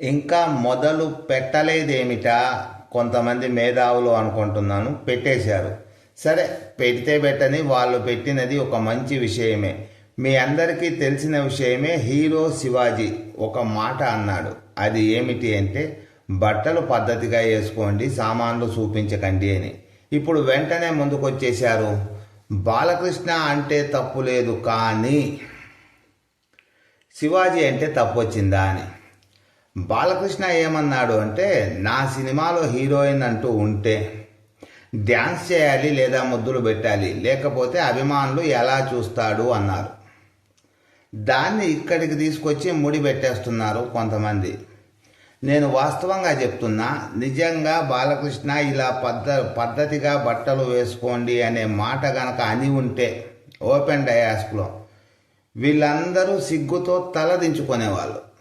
ఇంకా మొదలు పెట్టలేదేమిటా కొంతమంది మేధావులు అనుకుంటున్నాను. పెట్టేశారు. సరే పెడితే పెట్టని వాళ్ళు పెట్టినది ఒక మంచి విషయమే. మీ అందరికీ తెలిసిన విషయమే హీరో శివాజీ ఒక మాట అన్నాడు. అది ఏమిటి అంటే బట్టలు పద్ధతిగా వేసుకోండి సామాన్లు చూపించకండి అని. ఇప్పుడు వెంటనే ముందుకొచ్చేశారు. బాలకృష్ణ అంటే తప్పు లేదు కానీ శివాజీ అంటే తప్పు వచ్చిందా అని. బాలకృష్ణ ఏమన్నాడు అంటే నా సినిమాలో హీరోయిన్ అంటూ ఉంటే డ్యాన్స్ చేయాలి లేదా ముద్దులు పెట్టాలి లేకపోతే అభిమానులు ఎలా చూస్తాడు అన్నారు. దాన్ని ఇక్కడికి తీసుకొచ్చి ముడి పెట్టేస్తున్నారు కొంతమంది. నేను వాస్తవంగా చెప్తున్నా నిజంగా బాలకృష్ణ ఇలా పద్ధ పద్ధతిగా బట్టలు వేసుకోండి అనే మాట గనక అని ఉంటే ఓపెన్ డయాస్లో వీళ్ళందరూ సిగ్గుతో తలదించుకునేవాళ్ళు.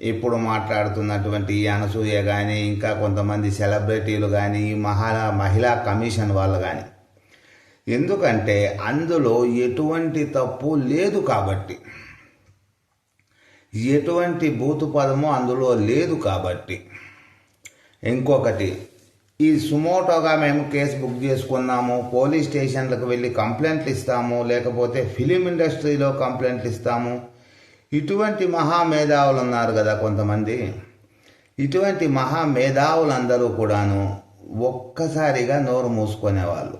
ఇప్పుడు మాట్లాడుతున్నటువంటి ఈ అనసూయ కానీ ఇంకా కొంతమంది సెలబ్రిటీలు కానీ ఈ మహా మహిళా కమిషన్ వాళ్ళు కానీ ఎందుకంటే అందులో ఎటువంటి తప్పు లేదు కాబట్టి. ఎటువంటి బూతు పదము అందులో లేదు కాబట్టి. ఇంకొకటి ఈ సుమోటోగా మేము కేసు బుక్ చేసుకున్నాము పోలీస్ స్టేషన్లకు వెళ్ళి కంప్లైంట్లు ఇస్తాము లేకపోతే ఫిలిం ఇండస్ట్రీలో కంప్లైంట్లు ఇస్తాము ఇటువంటి మహామేధావులు ఉన్నారు కదా కొంతమంది. ఇటువంటి మహా మేధావులందరూ కూడాను ఒక్కసారిగా నోరు మూసుకునేవాళ్ళు.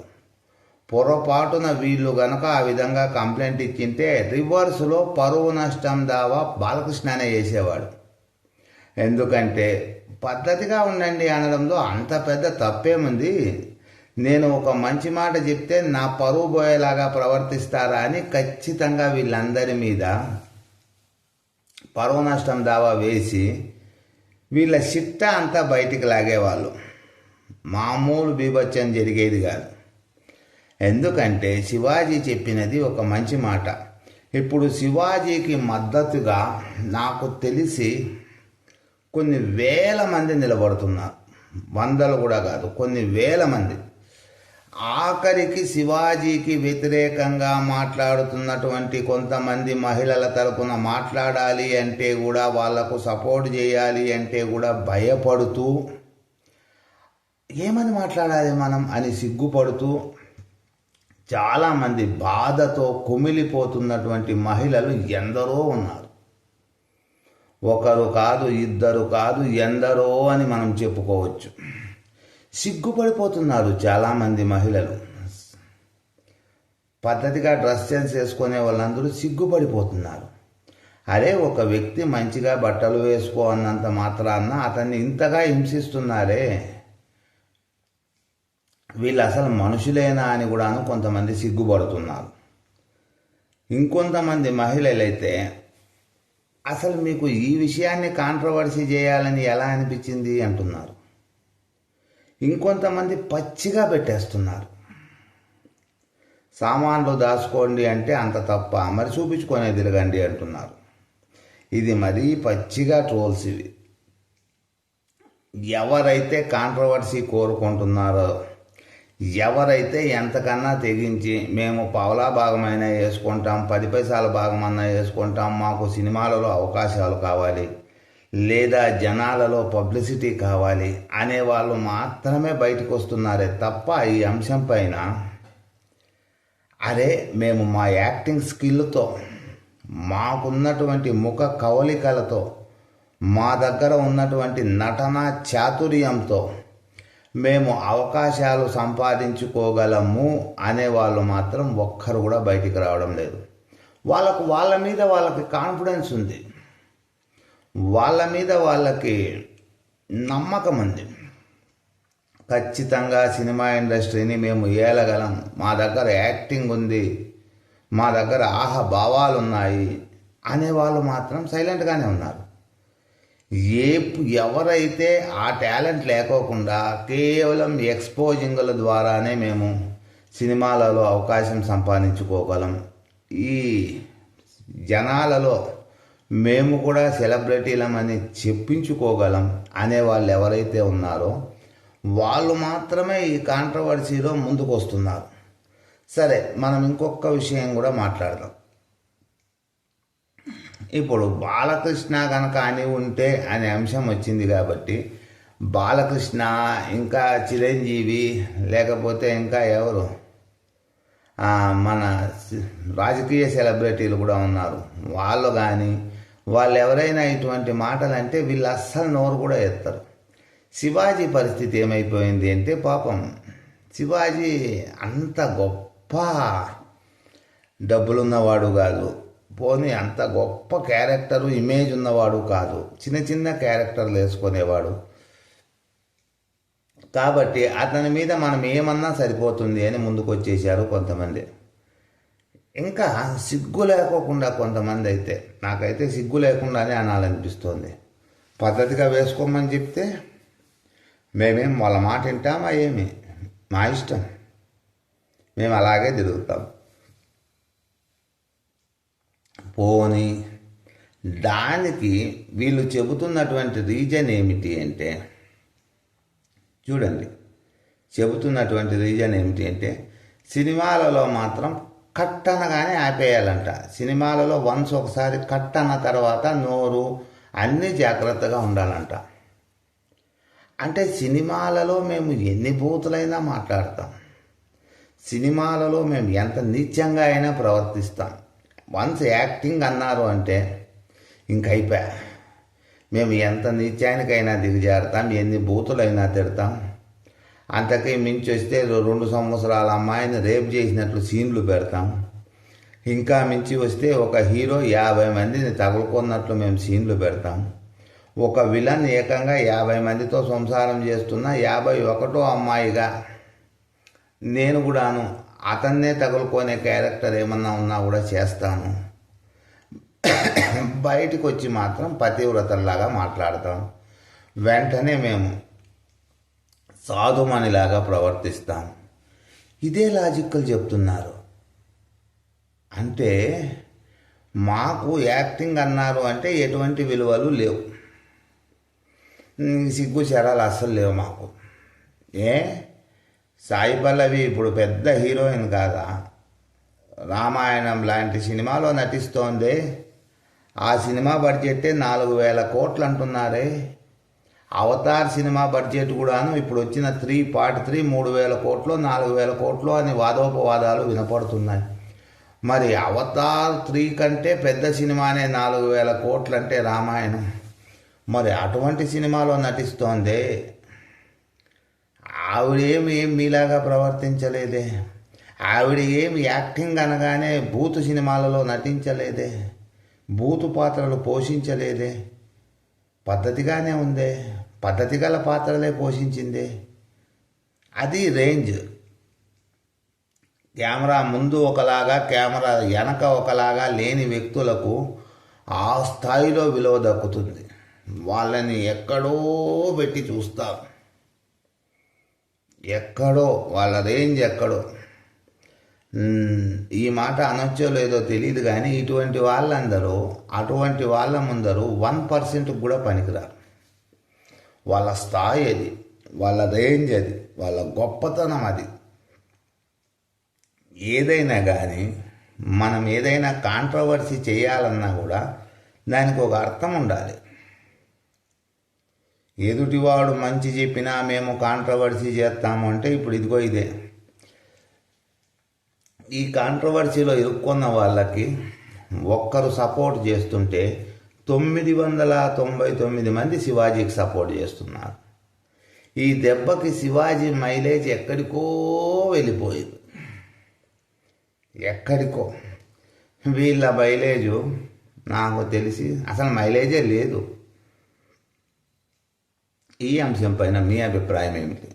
పొరపాటున వీళ్ళు గనక ఆ విధంగా కంప్లైంట్ ఇచ్చింటే రివర్స్లో పరువు నష్టం దావా బాలకృష్ణనే చేసేవాడు. ఎందుకంటే పద్ధతిగా ఉండండి అనడంలో అంత పెద్ద తప్పేముంది? నేను ఒక మంచి మాట చెప్తే నా పరువు పోయేలాగా ప్రవర్తిస్తారా అని ఖచ్చితంగా వీళ్ళందరి మీద పరువు నష్టం దావా వేసి వీళ్ళ చిట్ట అంతా బయటికి లాగేవాళ్ళు. మామూలు బీభత్యం జరిగేది కాదు. ఎందుకంటే శివాజీ చెప్పినది ఒక మంచి మాట. ఇప్పుడు శివాజీకి మద్దతుగా నాకు తెలిసి కొన్ని వేల మంది నిలబడుతున్నారు. వందలు కూడా కాదు కొన్ని వేల మంది. ఆఖరికి శివాజీకి వ్యతిరేకంగా మాట్లాడుతున్నటువంటి కొంతమంది మహిళల తరపున మాట్లాడాలి అంటే కూడా వాళ్ళకు సపోర్ట్ చేయాలి అంటే కూడా భయపడుతూ ఏమని మాట్లాడాలి మనం అని సిగ్గుపడుతూ చాలామంది బాధతో కుమిలిపోతున్నటువంటి మహిళలు ఎందరో ఉన్నారు. ఒకరు కాదు ఇద్దరు కాదు ఎందరో అని మనం చెప్పుకోవచ్చు. సిగ్గుపడిపోతున్నారు చాలామంది మహిళలు. పద్ధతిగా డ్రెస్ చేంజ్ చేసుకునే వాళ్ళందరూ సిగ్గుపడిపోతున్నారు. అరే ఒక వ్యక్తి మంచిగా బట్టలు వేసుకో అన్నంత మాత్రాన్న అతన్ని ఇంతగా హింసిస్తున్నారే. వీళ్ళు అసలు మనుషులేనా అని కూడాను కొంతమంది సిగ్గుపడుతున్నారు. ఇంకొంతమంది మహిళలైతే అసలు మీకు ఈ విషయాన్ని కాంట్రవర్సీ చేయాలని ఎలా అనిపించింది అంటున్నారు. ఇంకొంతమంది పచ్చిగా పెట్టేస్తున్నారు. సామాన్లు దాచుకోండి అంటే అంత తప్ప మరి చూపించుకొని తిరగండి అంటున్నారు. ఇది మరీ పచ్చిగా ట్రోల్స్ ఇవి. ఎవరైతే కాంట్రవర్సీ కోరుకుంటున్నారో ఎవరైతే ఎంతకన్నా తెగించి మేము పావలా భాగమైనా వేసుకుంటాం పది పైసల భాగమన్నా వేసుకుంటాం మాకు సినిమాలలో అవకాశాలు కావాలి లేదా జనాలలో పబ్లిసిటీ కావాలి అనే వాళ్ళు మాత్రమే బయటకు వస్తున్నారే తప్ప ఈ అంశం పైన అరే మేము మా యాక్టింగ్ స్కిల్తో మాకున్నటువంటి ముఖ కవలికలతో మా దగ్గర ఉన్నటువంటి నటన చాతుర్యంతో మేము అవకాశాలు సంపాదించుకోగలము అనే వాళ్ళు మాత్రం ఒక్కరు కూడా బయటికి రావడం లేదు. వాళ్ళకు వాళ్ళ మీద వాళ్ళకి కాన్ఫిడెన్స్ ఉంది. వాళ్ళ మీద వాళ్ళకి నమ్మకం ఉంది. ఖచ్చితంగా సినిమా ఇండస్ట్రీని మేము ఏలగలం. మా దగ్గర యాక్టింగ్ ఉంది. మా దగ్గర ఆహ భావాలు ఉన్నాయి అనేవాళ్ళు మాత్రం సైలెంట్గానే ఉన్నారు. ఏ ఎవరైతే ఆ టాలెంట్ లేకోకుండా కేవలం ఎక్స్పోజింగ్ల ద్వారానే మేము సినిమాలలో అవకాశం సంపాదించుకోగలం. ఈ జనాలలో మేము కూడా సెలబ్రిటీలమని చెప్పించుకోగలం అనే వాళ్ళు ఎవరైతే ఉన్నారో వాళ్ళు మాత్రమే ఈ కాంట్రవర్సీలో ముందుకు వస్తున్నారు సరే మనం ఇంకొక విషయం కూడా మాట్లాడదాం. ఇప్పుడు బాలకృష్ణ కనుక అని ఉంటే అనే అంశం వచ్చింది కాబట్టి బాలకృష్ణ ఇంకా చిరంజీవి లేకపోతే ఇంకా ఎవరు? మన రాజకీయ సెలబ్రిటీలు కూడా ఉన్నారు. వాళ్ళు కానీ వాళ్ళు ఎవరైనా ఇటువంటి మాటలు అంటే వీళ్ళు అస్సలు నోరు కూడా ఎత్తారు. శివాజీ పరిస్థితి ఏమైపోయింది అంటే పాపం శివాజీ అంత గొప్ప డబ్బులున్నవాడు కాదు. పోనీ అంత గొప్ప క్యారెక్టరు ఇమేజ్ ఉన్నవాడు కాదు. చిన్న చిన్న క్యారెక్టర్లు వేసుకునేవాడు. కాబట్టి అతని మీద మనం ఏమన్నా సరిపోతుంది అని ముందుకు వచ్చేసారు కొంతమంది. ఇంకా సిగ్గు లేకోకుండా కొంతమంది అయితే నాకైతే సిగ్గు లేకుండానే అనాలనిపిస్తోంది. పద్ధతిగా వేసుకోమని చెప్తే మేమేం వాళ్ళ మాట వింటామా ఏమి? మా ఇష్టం. మేము అలాగే తిరుగుతాం. పోని దానికి వీళ్ళు చెబుతున్నటువంటి రీజన్ ఏమిటి అంటే చూడండి. చెబుతున్నటువంటి రీజన్ ఏమిటి అంటే సినిమాలలో మాత్రం కట్ అనగానే ఆపేయాలంట. సినిమాలలో వన్స్ ఒకసారి కట్ అన్న తర్వాత నోరు అన్నీ జాగ్రత్తగా ఉండాలంట. అంటే సినిమాలలో మేము ఎన్ని బూతులైనా మాట్లాడతాం. సినిమాలలో మేము ఎంత నీచంగా అయినా ప్రవర్తిస్తాం. వన్స్ యాక్టింగ్ అన్నారు అంటే ఇంక మేము ఎంత నిత్యానికైనా దిగజారుతాం ఎన్ని బూతులైనా తిడతాం. అంతకీ మించి వస్తే రెండు సంవత్సరాల అమ్మాయిని రేప్ చేసినట్లు సీన్లు పెడతాం. ఇంకా మించి వస్తే ఒక హీరో యాభై మందిని తగులుకున్నట్లు మేము సీన్లు పెడతాం. ఒక విలన్ ఏకంగా యాభై మందితో సంసారం చేస్తున్న యాభై ఒకటో అమ్మాయిగా నేను కూడాను అతన్నే తగులుకునే క్యారెక్టర్ ఏమన్నా ఉన్నా కూడా చేస్తాను. బయటికి వచ్చి మాత్రం పతివ్రతల్లాగా మాట్లాడతాం. వెంటనే మేము సాధుమణిలాగా ప్రవర్తిస్తాం. ఇదే లాజిక్కలు చెప్తున్నారు. అంటే మాకు యాక్టింగ్ అన్నారు అంటే ఎటువంటి విలువలు లేవు. సిగ్గు చరాలు అస్సలు లేవు మాకు. ఏ? సాయి పల్లవి ఇప్పుడు పెద్ద హీరోయిన్ కాదా? రామాయణం లాంటి సినిమాలో నటిస్తోంది. ఆ సినిమా బడ్జెట్టే నాలుగు వేల కోట్లు అంటున్నారే. అవతార్ సినిమా బడ్జెట్ కూడాను ఇప్పుడు వచ్చిన త్రీ పార్ట్ త్రీ మూడు వేల కోట్లు నాలుగు వేల కోట్లు అని వాదోపవాదాలు వినపడుతున్నాయి. మరి అవతార్ త్రీ కంటే పెద్ద సినిమానే నాలుగు వేల కోట్లు అంటే రామాయణం. మరి అటువంటి సినిమాలో నటిస్తోంది. ఆవిడేమి ఏం మీలాగా ప్రవర్తించలేదే. ఆవిడ ఏమి యాక్టింగ్ అనగానే బూతు సినిమాలలో నటించలేదే. బూతు పాత్రలు పోషించలేదే. పద్ధతిగానే ఉందే. పద్ధతి గల పాత్రలే పోషించింది. అది రేంజ్. కెమెరా ముందు ఒకలాగా కెమెరా వెనక ఒకలాగా లేని వ్యక్తులకు ఆ స్థాయిలో విలువ దక్కుతుంది. వాళ్ళని ఎక్కడో పెట్టి చూస్తారు. ఎక్కడో వాళ్ళ రేంజ్ ఎక్కడో. ఈ మాట అనొచ్చో లేదో తెలియదు కానీ ఇటువంటి వాళ్ళందరూ అటువంటి వాళ్ళ ముందరు వన్ పర్సెంట్ కూడా పనికిరారు. వాళ్ళ స్థాయి అది వాళ్ళ రేంజ్ అది వాళ్ళ గొప్పతనం అది. ఏదైనా కానీ మనం ఏదైనా కాంట్రవర్సీ చేయాలన్నా కూడా దానికి ఒక అర్థం ఉండాలి. ఎదుటివాడు మంచి చెప్పినా మేము కాంట్రవర్సీ చేస్తాము అంటే ఇప్పుడు ఇదిగో ఇదే. ఈ కాంట్రవర్సీలో ఇరుక్కున్న వాళ్ళకి ఒక్కరు సపోర్ట్ చేస్తుంటే తొమ్మిది వందల తొంభై తొమ్మిది మంది శివాజీకి సపోర్ట్ చేస్తున్నారు. ఈ దెబ్బకి శివాజీ మైలేజ్ ఎక్కడికో వెళ్ళిపోయింది. ఎక్కడికో. వీళ్ళ మైలేజు నాకు తెలిసి అసలు మైలేజే లేదు. ఈ అంశం పైన మీ అభిప్రాయం ఏమిటి?